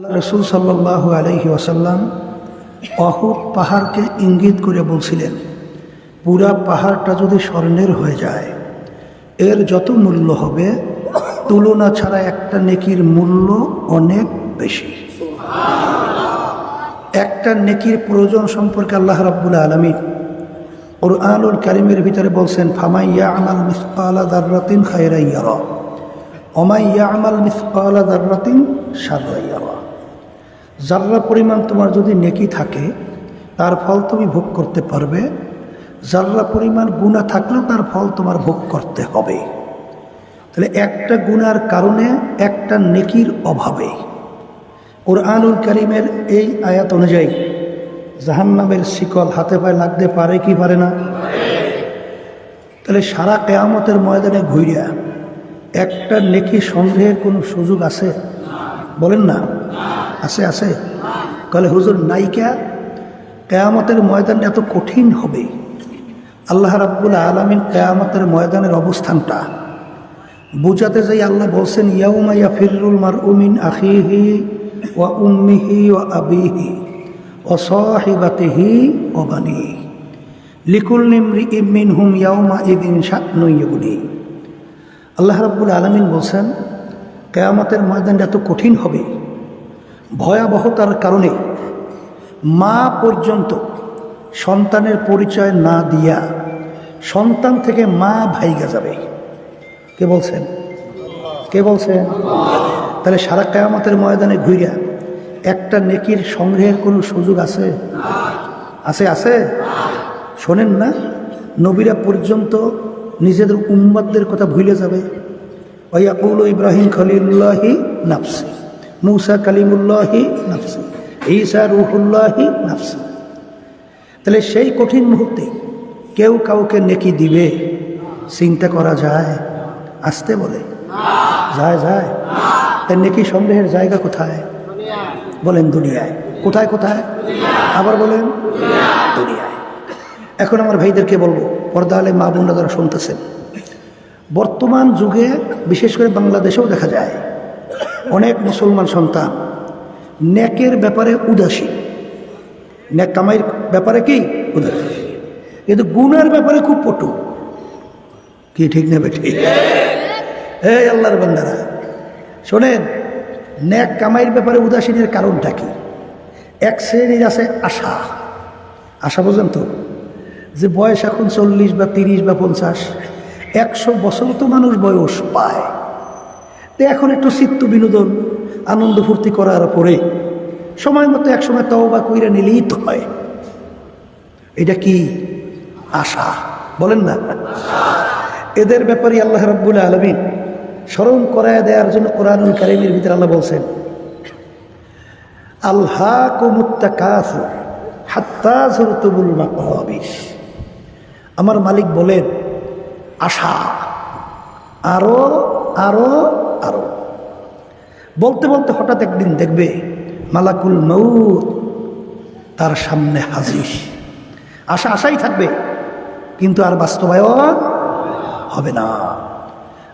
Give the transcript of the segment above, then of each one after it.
রসুল সাল্লাহ আলহি ওয়াসাল্লাম অহুদ পাহাড়কে ইঙ্গিত করে বলছিলেন, পুরা পাহাড়টা যদি স্বর্ণের হয়ে যায়, এর যত মূল্য হবে, তুলনা ছাড়া একটা নেকির মূল্য অনেক বেশি। একটা নেকির প্রয়োজন সম্পর্কে আল্লাহ রাব্বুল আলমী ওর কারিমের ভিতরে বলছেন ফামাইয়া আমাল মিসকালা দার্রাতিন খায়রাইয়ারা অমাইয়া আমাল মিসকালা দার্রাতিন সারাইয়ারা যার্রা পরিমাণ তোমার যদি নেকি থাকে, তার ফল তুমি ভোগ করতে পারবে। যার্রা পরিমাণ গুণা থাকলেও তার ফল তোমার ভোগ করতে হবে। তাহলে একটা গুণার কারণে একটা নেকির অভাবে। কোরআনুল করিমের এই আয়াত অনুযায়ী, জাহান্নামের শিকল হাতে পায়ে লাগতে পারে কি পারে না? তাহলে সারা কেয়ামতের ময়দানে ঘুরিয়া একটা নেকি সন্দেহের কোনো সুযোগ আছে? বলেন না। আছে আছে কলে, হুজুর নাইকা কেয়ামতের ময়দান এত কঠিন হবে। আল্লাহ রাব্বুল আলমিন কেয়ামতের ময়দানের অবস্থানটা বুঝাতে যাই আল্লাহ বলছেন ইয়াউমাইয়া ফিরুল মার উমিন আখিহি ওয়া উম্মিহি আবিহি ও সাহিবাতিহি ও বানি লিকুল নিমরি ইমিন হুম ইয়াউমা ইদিন সাতনইগুলি আল্লাহ রাব্বুল আলমিন বলছেন, কেয়ামতের ময়দানটা এত কঠিন হবে। ভয়াবহতার কারণে মা পর্যন্ত সন্তানের পরিচয় না দিয়া সন্তান থেকে মা ভাইগা যাবে। কে বলছেন? কে বলছেন? তাহলে সারা কেয়ামতের ময়দানে ঘুরিয়া একটা নেকির সংগ্রহের কোনো সুযোগ আছে? আছে আছে? শোনেন না, নবীরা পর্যন্ত নিজেদের উম্মাদদের কথা ভুলে যাবে। ওয়াকুল ইব্রাহিম খলিল্লাহি নাফসি। মুসা কালিমুল্লাহি নাফসি, ঈসা রুহুল্লাহি নাফসি। তাহলে সেই কঠিন মুহূর্তে কেউ কাউকে নেকি দিবে? চিন্তা করা যায়? আসতে বলে? যায় যায়। তার নেকি সংগ্রহের জায়গা কোথায়? বলেন দুনিয়ায়। কোথায় কোথায়? আবার বলেন দুনিয়ায়। এখন আমার ভাইদেরকে বলব, পর্দা আলে মা বোনরা যারা শুনতেছেন, বর্তমান যুগে বিশেষ করে বাংলাদেশেও দেখা যায় অনেক মুসলমান সন্তান। ন্যাকের ব্যাপারে উদাসীন ন্যাক কামাইয়ের ব্যাপারে কি? উদাসীন কিন্তু গুণের ব্যাপারে খুব পটু। কি ঠিক নেবে ঠিক এই আল্লাহর বান্দারা, শোনেন ন্যাক কামাইয়ের ব্যাপারে উদাসীনের কারণটা কি? এক শ্রেণির আছে আশা। আশা বোঝেন তো? যে বয়স এখন চল্লিশ বা তিরিশ বা পঞ্চাশ, একশো বছর তো মানুষ বয়স পায়। তো এখন একটু চিত্ত বিনোদন, আনন্দ ফুর্তি করার পরে সময় মতো একসময় তাও বা কইরা নিলেই তো হয়। এটা কি আশা? বলেন না। এদের ব্যাপারে আল্লাহ রাব্বুল আলমিন স্মরণ করায় দেওয়ার জন্য কোরআনুল কারিমের ভিতরে আল্লাহ বলছেন আল্লাহ কুমুত্তা কুমুত্তাকাস হাত্তা জুরতুবুল মাকাবিস আমার মালিক বলেন, আশা, আরও আরও আরও। বলতে বলতে হঠাৎ একদিন দেখবে মালাকুল মৌত তার সামনে হাজির। আশা আশাই থাকবে, কিন্তু আর বাস্তবায়ন হবে না।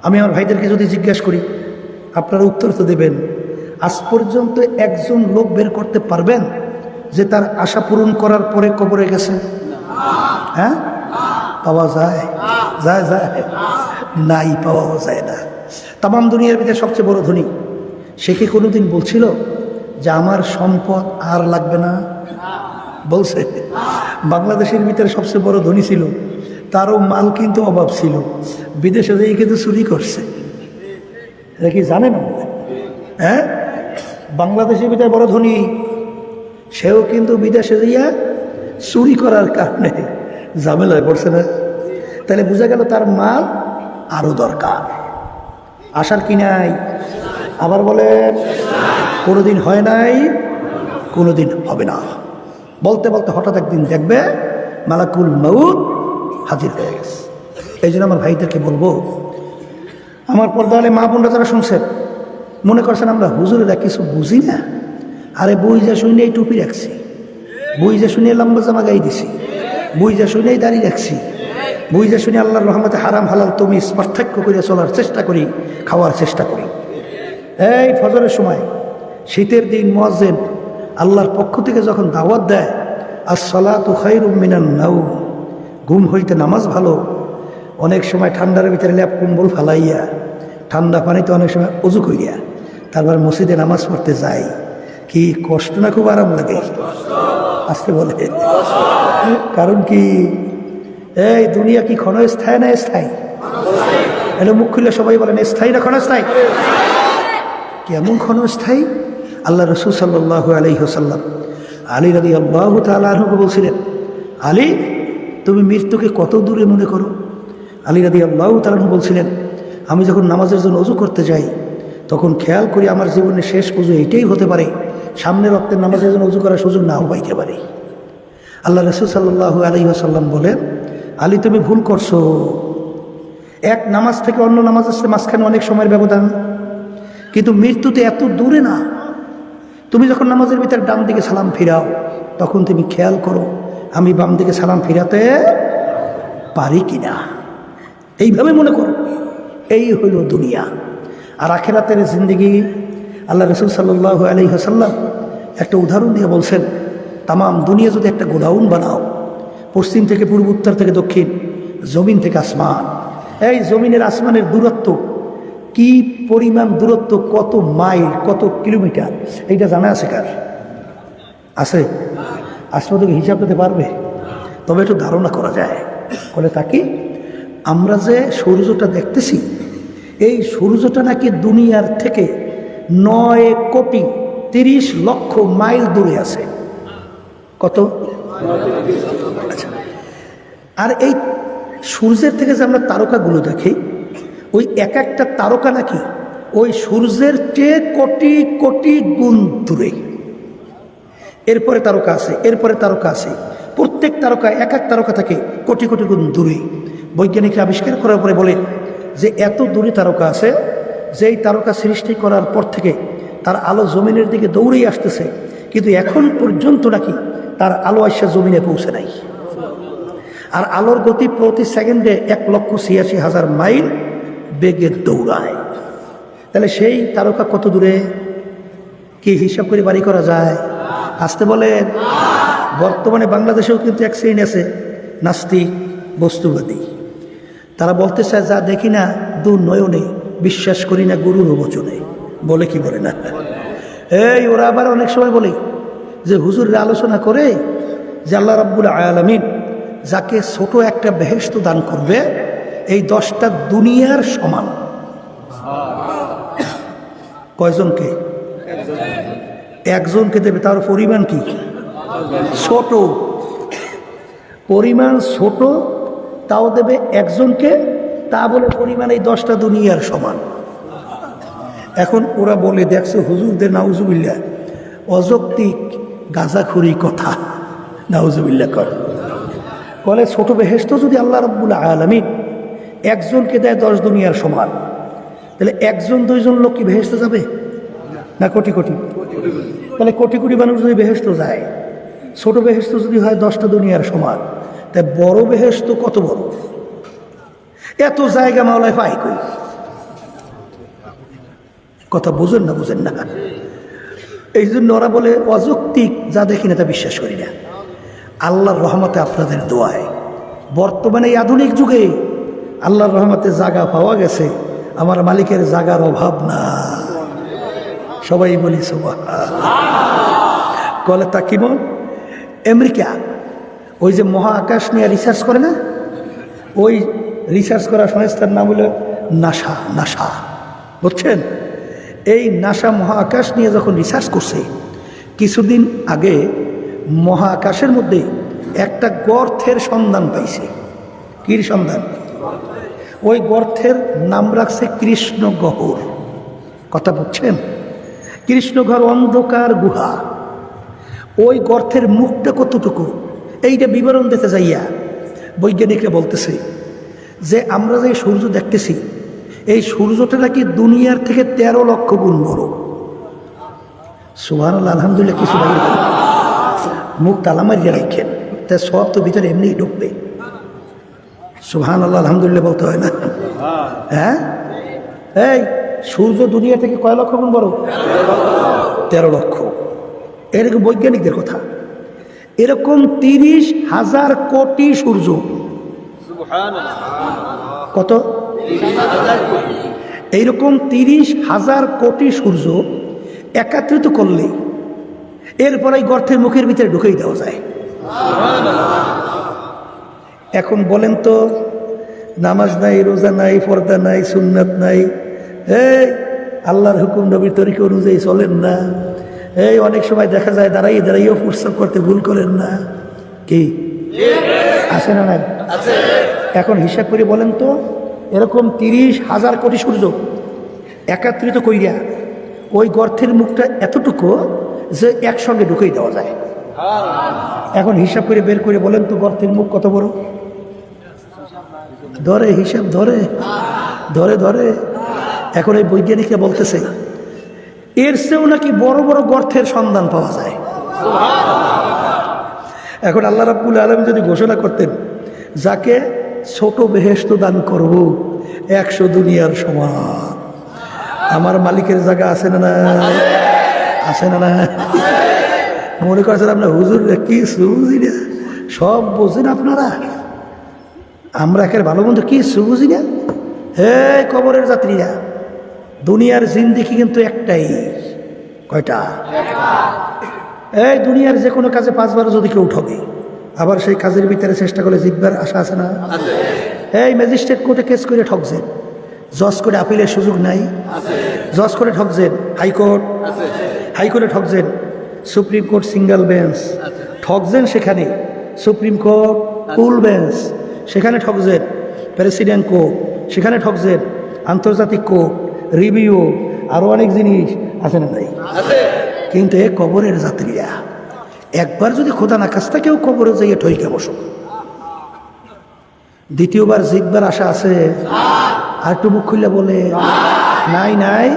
আমি আমার ভাইদেরকে যদি জিজ্ঞেস করি, আপনারা উত্তর তো দেবেন, আজ পর্যন্ত একজন লোক বের করতে পারবেন যে তার আশা পূরণ করার পরে কবরে গেছে? হ্যাঁ? পাওয়া যায়? যায় যায়? নাই, পাওয়াও যায় না। তামাম দুনিয়ার ভিতরে সবচেয়ে বড় ধনী। সে কি কোনোদিন বলছিল যে আমার সম্পদ আর লাগবে না? বলছে। বাংলাদেশের ভিতরে সবচেয়ে বড় ধনী ছিল, তারও মাল কিন্তু অভাব ছিল। বিদেশে যেয়ে কিন্তু চুরি করছে। এটা কি জানেন হ্যাঁ? বাংলাদেশের ভিতরে বড় ধনী, সেও কিন্তু বিদেশে যাইয়া চুরি করার কারণে ঝামেলায় পড়ছে না। তাহলে বোঝা গেল তার মাল আরও দরকার। আসার কি নাই? আবার বলে, কোনোদিন হয় নাই, কোনোদিন হবে না। বলতে বলতে হঠাৎ একদিন দেখবে মালাকুল মৌত হাজির হয়ে গেছে। এই জন্য আমার ভাইদেরকে বলব, আমার পর্দালে মা বোনরা যারা শুনছেন মনে করছেন আমরা হুজুরেরা কিছু বুঝি না? আরে বই যা শুনে এই টুপি রাখছি বই যা শুনে লম্বা জামা গাই দিছি বই যা শুনেই দাঁড়িয়ে রাখছি যা শুনে আল্লাহর রহমতে হারাম হালাল তুমি পার্থক্য করে চলার চেষ্টা করি, খাওয়ার চেষ্টা করি। এই ফজরের সময়, শীতের দিন মোয়াজ্জেন আল্লাহর পক্ষ থেকে যখন দাওয়াত দেয় আর সলাতু খাইরুম মিনান নাও ঘুম হইতে নামাজ ভালো, অনেক সময় ঠান্ডার ভিতরে ল্যাপ কুম্বল ফালাইয়া, ঠান্ডা পানিতে অনেক সময় অজু করিয়া, তারপর মসজিদে নামাজ পড়তে যাই। কি কষ্ট না খুব আরাম লাগে? আসতে বলে কারণ কি? এই দুনিয়া কি ক্ষণস্থায়ী না স্থায়ী? এটা মুখ সবাই বলেন, স্থায়ী না ক্ষণস্থায়ী? কেমন ক্ষণস্থায়ী? আল্লাহ রসুল সাল্লাহ আলি হোসাল্লাম আলী রাদি আল্লাহ তালকে বলছিলেন, আলী, তুমি মৃত্যুকে কত দূরে মনে করো? আলী রাদি আল্লাহ তালু বলছিলেন, আমি যখন নামাজের জন্য অজু করতে যাই, তখন খেয়াল করি আমার জীবনের শেষ অজু এটাই হতে পারে সামনে রক্তের নামাজের জন্য অজু করার সুযোগ নাও পাইতে পারে। আল্লাহ রসুল সাল্লাহ আলী আসাল্লাম বলেন আলী, তুমি ভুল করছ। এক নামাজ থেকে অন্য নামাজ আসতে মাঝখানে অনেক সময়ের ব্যবধান। কিন্তু মৃত্যুতে এত দূরে না। তুমি যখন নামাজের ভিতরে ডান দিকে সালাম ফিরাও, তখন তুমি খেয়াল করো, আমি বাম দিকে সালাম ফিরাতে পারি কি না এইভাবে মনে করো, এই হইল দুনিয়া। আর আখেরাতের জিন্দগি, আল্লাহ রসুল সাল্লাহ আলী হাসাল্লাম একটা উদাহরণ দিয়ে বলছেন, তামাম দুনিয়া যদি একটা গোডাউন বানাও পশ্চিম থেকে পূর্ব উত্তর থেকে দক্ষিণ, জমিন থেকে আসমান। এই জমিনের আসমানের দূরত্ব, কি পরিমাণ দূরত্ব, কত মাইল, কত কিলোমিটার, এইটা জানা আছে কার? আছে? আসমান থেকে হিসাব দিতে পারবে। তবে একটু ধারণা করা যায়। বলে তাকি আমরা যে সূর্যটা দেখতেছি, এই সূর্যটা নাকি দুনিয়ার থেকে নয় কোটি তিরিশ লক্ষ মাইল দূরে আছে। কত? আচ্ছা। আর এই সূর্যের থেকে যে আমরা তারকাগুলো দেখি, ওই এক একটা তারকা নাকি ওই সূর্যের চেয়ে কোটি কোটি গুণ দূরে। এরপরে তারকা আছে, এরপরে তারকা আছে। প্রত্যেক তারকা এক এক তারকা থাকে কোটি কোটি গুণ দূরে। বৈজ্ঞানিকরা আবিষ্কার করার পরে বলে যে এত দূরে তারকা আছে, যেই তারকা সৃষ্টি করার পর থেকে তার আলো জমিনের দিকে দৌড়েই আসতেছে। কিন্তু এখন পর্যন্ত নাকি তার আলো আসা জমিনে পৌঁছে নাই। আর আলোর গতি প্রতি সেকেন্ডে এক লক্ষ ছিয়াশি হাজার মাইল বেগে দৌড়ায়। তাহলে সেই তারকা কত দূরে? কি হিসাব করে বাড়ি করা যায়? আসতে বলেন বর্তমানে বাংলাদেশেও কিন্তু এক শ্রেণি আছে, নাস্তিক, বস্তুবাদী। তারা বলতে চায়, যা দেখি না দু নয়নে বিশ্বাস করি না, গুরুর বচনে। বলে কি বলে না? এই, ওরা আবার অনেক সময় বলে যে হুজুরের আলোচনা করে যে আল্লাহ রাব্বুল আয়ালামিন যাকে ছোট একটা বেহেস্ত দান করবে, এই দশটা দুনিয়ার সমান। কয়জনকে? একজনকে দেবে, তার পরিমাণ কি? ছোট। পরিমাণ ছোট, তাও দেবে একজনকে, তা বলে পরিমাণ এই দশটা দুনিয়ার সমান। এখন ওরা বলে, দেখছে হুজুরদের নাউজুবিল্লা অযৌক্তিক গাঁজাখুরি কথা। নাউজুবিল্লা কর বলে, ছোট বেহেস্ত যদি আল্লাহ রব্বুল আলমী একজনকে দেয় দশ দুনিয়ার সমান, তাহলে একজন, দুইজন লোক কি বেহেস্ত যাবে? না কোটি কোটি? তাহলে কোটি কোটি মানুষ যদি বেহেস্ত যায়, ছোট বেহেস্ত যদি হয় দশটা দুনিয়ার সমান তাই বড় বেহেস্ত কত বড়? এত জায়গা মাওলায় পাই কই? কথা বুঝেন না বুঝেন না এই জন্য ওরা বলে, অযৌক্তিক, যা দেখি না তা বিশ্বাস করি না। আল্লাহর রহমতে আপনাদের দোয়ায়। বর্তমানে এই আধুনিক যুগে আল্লাহর রহমতে জাগা পাওয়া গেছে, আমার মালিকের জাগার অভাব না সবাই বলি কলে বল? আমেরিকা, ওই যে মহাকাশ নিয়ে রিসার্চ করে না? ওই রিসার্চ করা সংস্থার নাম হলো নাসা নাসা। বুঝছেন? এই নাসা মহাকাশ নিয়ে যখন রিসার্চ করছে, কিছুদিন আগে মহাকাশের মধ্যে একটা গর্থের সন্ধান পাইছে। কির সন্ধান? ওই গর্থের নাম রাখছে কৃষ্ণ গহর কথা বুঝছেন? কৃষ্ণঘর অন্ধকার গুহা। ওই গর্থের মুখটা কতটুকু? এইটা বিবরণ দিতে যাইয়া বৈজ্ঞানিকরা বলতেছে যে আমরা যে সূর্য দেখতেছি এই সূর্যটা নাকি দুনিয়ার থেকে তেরো লক্ষ গুণ বড়? সুহান আলহামদুলিল্লাহ, কিছু বাইরে মুখ তালা মারিয়ে রাখেন। তা সব তো ভিতরে এমনি ঢুকবে। সুহান আল্লাহ আলহামদুলিল্লাহ বলতে হয় না। হ্যাঁ? এই, সূর্য দুনিয়া থেকে কয় লক্ষ গুণ বড়? তেরো লক্ষ। এরকম বৈজ্ঞানিকদের কথা। এরকম তিরিশ হাজার কোটি সূর্য। কত? এইরকম তিরিশ হাজার কোটি সূর্য একাত্রিত করলে এরপর গর্তের মুখের ভিতরে ঢুকেই দেওয়া যায়। এখন বলেন তো, নামাজ নাই, রোজা নাই, পর্দা নাই, সুন্নাত নাই, এই আল্লাহর হুকুম নবীর তরিকা অনুযায়ী চলেন না। এই অনেক সময় দেখা যায় দাঁড়াই দাঁড়াইও ফুরসব করতে ভুল করেন না। কি? আছে না নাই? এখন হিসাব করে বলেন তো, এরকম তিরিশ হাজার কোটি সূর্য একাত্রিত কইরা ওই গর্থের মুখটা এতটুকু যে একসঙ্গে ঢুকেই দেওয়া যায়। এখন হিসাব করে বের করে বলেন তো, গর্তের মুখ কত বড়? ধরে, হিসাব ধরে ধরে ধরে। এখন এই বৈজ্ঞানিকরা বলতেছে, এর চেয়েও নাকি বড় বড় গর্থের সন্ধান পাওয়া যায়। এখন আল্লাহ রাবুল আলম যদি ঘোষণা করতেন, যাকে ছোট বেহেস্ত দান করব একশো দুনিয়ার সমান। আমার মালিকের জায়গা আছে না না আছে না না মনে করছেন আপনার হুজুর কি বুঝি না সব বোঝেন আপনারা? আমরা একের ভালো মন্দ কি বুঝি না হে কবরের যাত্রীরা দুনিয়ার জিন্দিগি কিন্তু একটাই। কয়টা? এই দুনিয়ার যে কোনো কাজে পাঁচবার যদি কেউ ঠকে আবার সেই কাজের ভিতরে চেষ্টা করে জিতবার আশা আছে না? এই ম্যাজিস্ট্রেট কোর্টে কেস করে ঠকছেন। জজ করে আপিলের সুযোগ নাই। জজ করে ঠকছেন হাইকোর্ট হাইকোর্টে ঠকছেন সুপ্রিম কোর্ট সিঙ্গেল বেঞ্চ ঠকছেন সেখানে সুপ্রিম কোর্ট ফুল বেঞ্চ সেখানে ঠকছেন প্রেসিডেন্ট কোর্ট সেখানে ঠকছেন আন্তর্জাতিক কোর্ট রিভিউ আরও অনেক জিনিস আছে না নাই? কিন্তু এ কবরের যাত্রীরা একবার যদি খোদা না কাছটা কেউ কবরে যাইয়ে ঠইকে বসো। দ্বিতীয়বার জিতবার আশা আছে? আর একটু মুখ খুললে বলে, নাই নাই।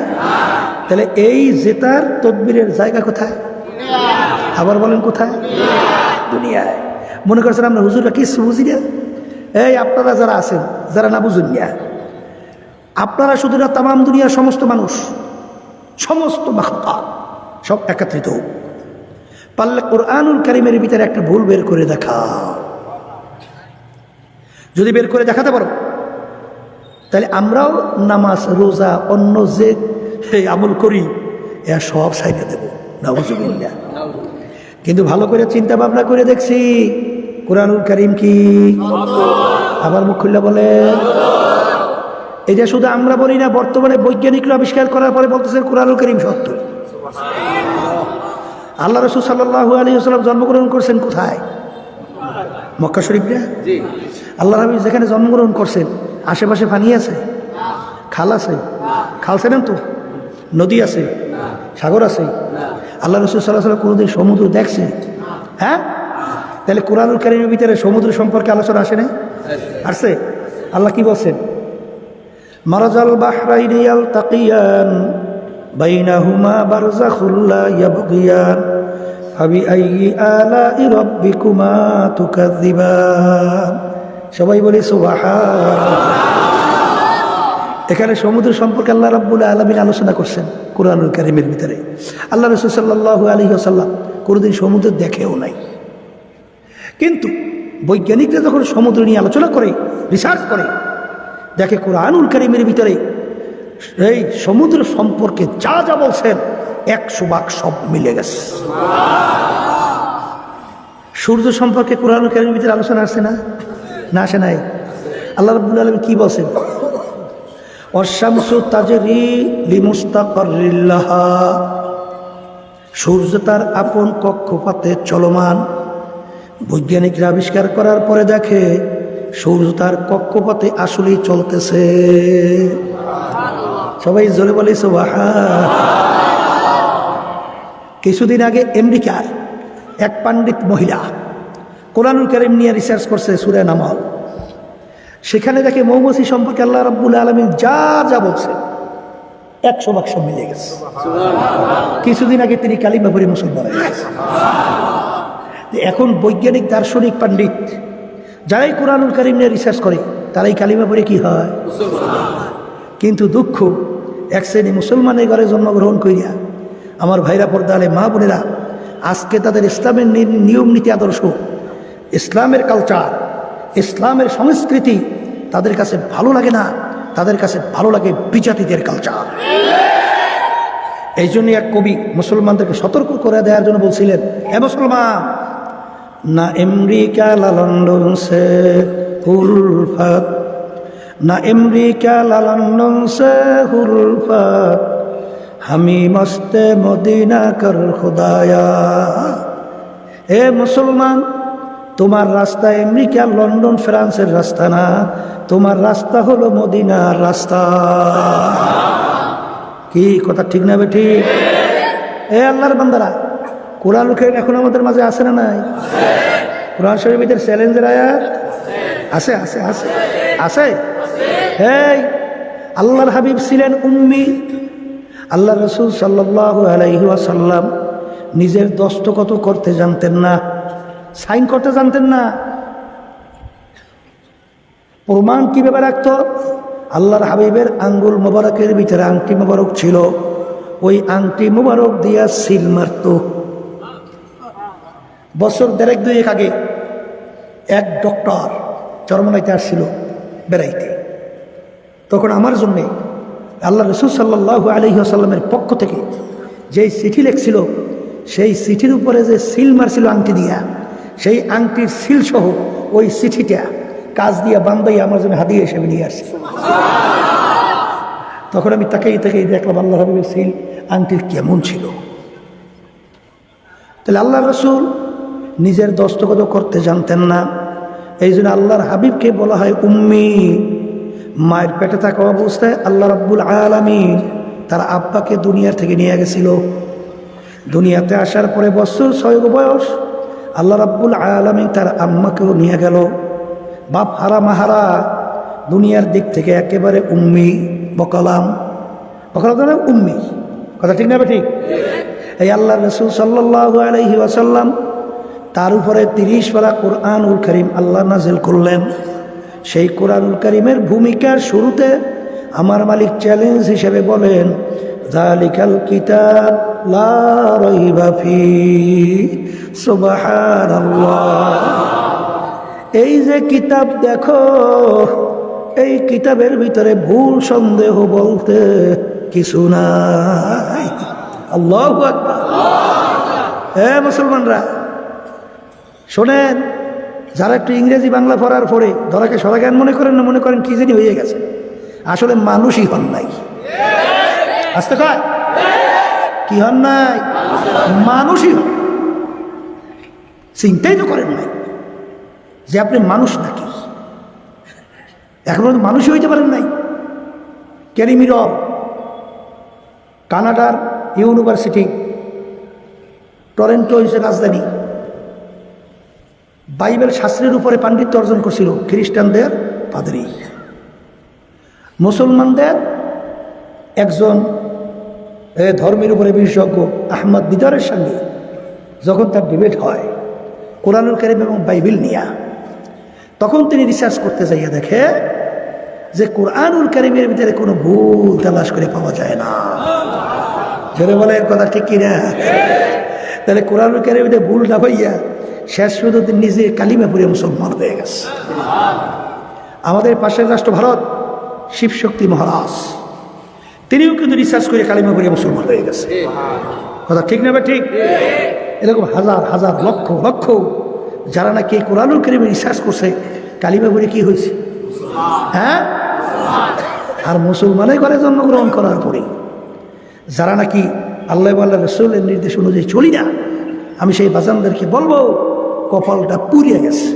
তাহলে এই জেতার তদবিরের জায়গা কোথায়? আবার বলেন কোথায়? দুনিয়ায়। মনে করছেন আমরা হুজুররা কি বুঝি না? এই আপনারা যারা আছেন, যারা না বুঝুন না, আপনারা শুধু না তাম দুনিয়ার সমস্ত মানুষ, সমস্ত মাখতা সব একত্রিত হোক। পারলে কোরআনুল কারিমের ভিতরে একটা ভুল বের করে দেখা যদি বের করে দেখাতে পারো, তাহলে আমরাও নামাজ, রোজা অন্য যে এই আমল করি এ সব সাইডে দেবো। নবজুবিল্লা কিন্তু ভালো করে চিন্তা ভাবনা করে দেখছি, কোরআনুল করিম কি? আবার মুখ খুললে বলে এটা শুধু আমরা বলি না, বর্তমানে বৈজ্ঞানিকরা আবিষ্কার করার পরে বলতেছে কোরআনুল করিম সত্য। আল্লাহ রসুল সাল্লাহু আলী আসসালাম জন্মগ্রহণ করছেন কোথায়? মক্কা শরীফ না? আল্লাহ নবী যেখানে জন্মগ্রহণ করছেন আশেপাশে পানি আছে? খাল আছে? খাল ছিলেন তো? নদী আছে? সাগর আছে? আল্লাহ রসুল সাল্লাহ সাল্লাম কোনোদিন সমুদ্র দেখছে হ্যাঁ? তাহলে কোরআনুল কারিমের ভিতরে সমুদ্র সম্পর্কে আলোচনা আসে না আসছে আল্লাহ কি বলছেন? মারাজাল বাহরাইনিয়াল তাকিয়ান বাইনাহুমা বারজাখুল্লা ইয়াবগিয়ান। সবাই বলি এখানে সমুদ্র সম্পর্কে আল্লাহ রাব্বুল আলমিন আলোচনা করছেন কোরআনুল কারিমের ভিতরে। আল্লাহ রসুল সাল্লাহ আলী আসাল্লাম কোনোদিন সমুদ্র দেখেও নাই। কিন্তু বৈজ্ঞানিকরা যখন সমুদ্র নিয়ে আলোচনা করে রিসার্চ করে, দেখে কোরআনুল কারিমের ভিতরে এই সমুদ্র সম্পর্কে যা যা বলছেন একশো ভাগ সব মিলে গেছে। সূর্য সম্পর্কে কোরআন কারিমের ভিতরে আলোচনা আসছে না? না আসে নাই? আল্লাহ রব্বুল আলম কি বলছেন? অশামসু তাজরি লিমুস্তাকরিল্লাহা। সূর্য তার আপন কক্ষপাতে চলমান। বৈজ্ঞানিকরা আবিষ্কার করার পরে দেখে, সূর্য তার কক্ষপথে আসলেই চলতেছে। সবাই জোরে বলে সুবাহা কিছুদিন আগে আমেরিকার এক পাণ্ডিত মহিলা কোরআনুল করিম নিয়ে রিসার্চ করছে সুরে নামাল। সেখানে দেখে মৌমাছি সম্পর্কে আল্লাহ রাব্বুল আলমী যা যা বলছে একশো বাক্স মিলে গেছে। কিছুদিন আগে তিনি কালিমা পরে মুসলমান এখন বৈজ্ঞানিক দার্শনিক পণ্ডিত যারাই কোরআনুল করিম নিয়ে রিসার্চ করে তারাই কালিমা পরে কি হয়? কিন্তু দুঃখ এক শ্রেণি মুসলমানের ঘরে জন্মগ্রহণ করিয়া আমার ভাইরা পর্দালে মা বোনেরা, আজকে তাদের ইসলামের নিয়ম নীতি আদর্শ, ইসলামের কালচার ইসলামের সংস্কৃতি তাদের কাছে ভালো লাগে না, তাদের কাছে ভালো লাগে বিজাতিদের কালচার এই জন্য এক কবি মুসলমানদেরকে সতর্ক করে দেওয়ার জন্য বলছিলেন, এ মুসলমান, না আমেরিকা লা লন্ডন সে না আমেরিকা লা লন্ডন সে উলফাত হামি মস্তে মদিনা কর খুদায়া। এ মুসলমান, তোমার রাস্তা আমেরিকা লন্ডন, ফ্রান্সের রাস্তা না? তোমার রাস্তা হলো মদিনার রাস্তা। কি কথা ঠিক না বে ঠিক এ আল্লাহর বান্দারা, কোরআন কারীম এখন আমাদের মাঝে আছে না নাই? কোরআন শরীফের চ্যালেঞ্জের আয়াত? আছে আছে আছে। আছে? এই, আল্লাহর হাবিব ছিলেন উম্মি আল্লাহ রসুল সাল্লাহ আলাইহি ওয়াসাল্লাম নিজের দস্তকত করতে জানতেন না, সাইন করতে জানতেন না। প্রমাণ কীভাবে রাখত? আল্লাহর হাবিবের আঙ্গুল মোবারকের ভিতরে আংটি মোবারক ছিল, ওই আংটি মোবারক দিয়া সিল মারত। বছর দেড়েক এক আগে এক ডক্টর চরমনাইতে আসছিল বেড়াইতে। তখন আমার জন্যে আল্লাহ রসুল সাল্লাহ আলহিহাসাল্লামের পক্ষ থেকে যেই চিঠি লেখছিল, সেই চিঠির উপরে যে সিল মারছিল আংটি দিয়া, সেই আংটির সিল সহ ওই চিঠিটা কাজ দিয়া বান্দাই আমার জন্য হাদিয়ে হিসেবে নিয়ে আসছে। তখন আমি তাকেই তাকেই দেখলাম, আল্লাহ হাবিবের সিল আংটির কেমন ছিল। তাহলে আল্লাহ রসুল নিজের দস্তগত করতে জানতেন না। এই জন্য আল্লাহর হাবিবকে বলা হয় উম্মি। মায়ের পেটে থাকা অবস্থায় আল্লাহ রাব্বুল আলমী তার আব্বাকে দুনিয়ার থেকে নিয়ে গেছিল। দুনিয়াতে আসার পরে বছর ছয় বয়স আল্লাহ রাব্বুল আলমী তার আম্মাকেও নিয়ে গেল। বাপ হারা মাহারা দুনিয়ার দিক থেকে একেবারে উম্মি, বকালাম। বকালাম মানে উম্মি। কথা ঠিক না ঠিক? এই আল্লাহ রসুল সাল্লাহ আলহি ওয়াসাল্লাম তার উপরে তিরিশ পারা কোরআনুল করিম আল্লাহ নাজিল করলেন। সেই কোরআনুল করিমের ভূমিকার শুরুতে আমার মালিক চ্যালেঞ্জ হিসেবে বলেন, জালিকাল কিতাব এই যে কিতাব দেখো, এই কিতাবের ভিতরে ভুল সন্দেহ বলতে কিছু আল্লাহ হ্যাঁ মুসলমানরা, শোনেন যারা একটু ইংরেজি বাংলা পড়ার পরে ধরাকে সরাজ্ঞান মনে করেন না, মনে করেন কি জানি হয়ে গেছে। আসলে মানুষই হন নাই। আসতে কয় কি হন নাই? মানুষই হন চিন্তাই তো করেন নাই যে আপনি মানুষ নাকি। এখন পর্যন্ত মানুষই হইতে পারেন নাই। ক্যারিমিরল কানাডার ইউনিভার্সিটি, টরেন্টো হয়েছে রাজধানী। বাইবেল শাস্ত্রের উপরে পাণ্ডিত্য অর্জন করছিল খ্রিস্টানদের পাদরি। মুসলমানদের একজন ধর্মের উপরে বিশেষজ্ঞ আহমদ দিদারের সঙ্গে যখন তার ডিবেট হয়, কোরআনুল করিম এবং বাইবেল নিয়া, তখন তিনি রিসার্চ করতে যাইয়া দেখে যে কোরআনুল করিমের ভিতরে কোনো ভুল তালাশ করে পাওয়া যায় না। জোরে বলে কথা ঠিক কিনা? তাহলে কোরআনুল করিমের ভুল না পাইয়া শেষ পর্যন্ত নিজে কালিমা পুরে মুসলমান হয়ে গেছে। আমাদের পাশের রাষ্ট্র ভারত, শিবশক্তি মহারাজ, তিনিও কিন্তু রিসার্চ করে কালিমা পুরে মুসলমান হয়ে গেছে। কথা ঠিক না ঠিক? এরকম হাজার হাজার, লক্ষ লক্ষ যারা নাকি এই কোরআনুল করিমে রিসার্চ করছে, কালিমা পরে কি হয়েছে? হ্যাঁ? আর মুসলমানে করে জন্মগ্রহণ করার পরে যারা নাকি আল্লাহ আল্লাহ রসুলের নির্দেশ অনুযায়ী চলি না আমি সেই বাজানদেরকে বলব কপালটা পুড়িয়ে গেছে।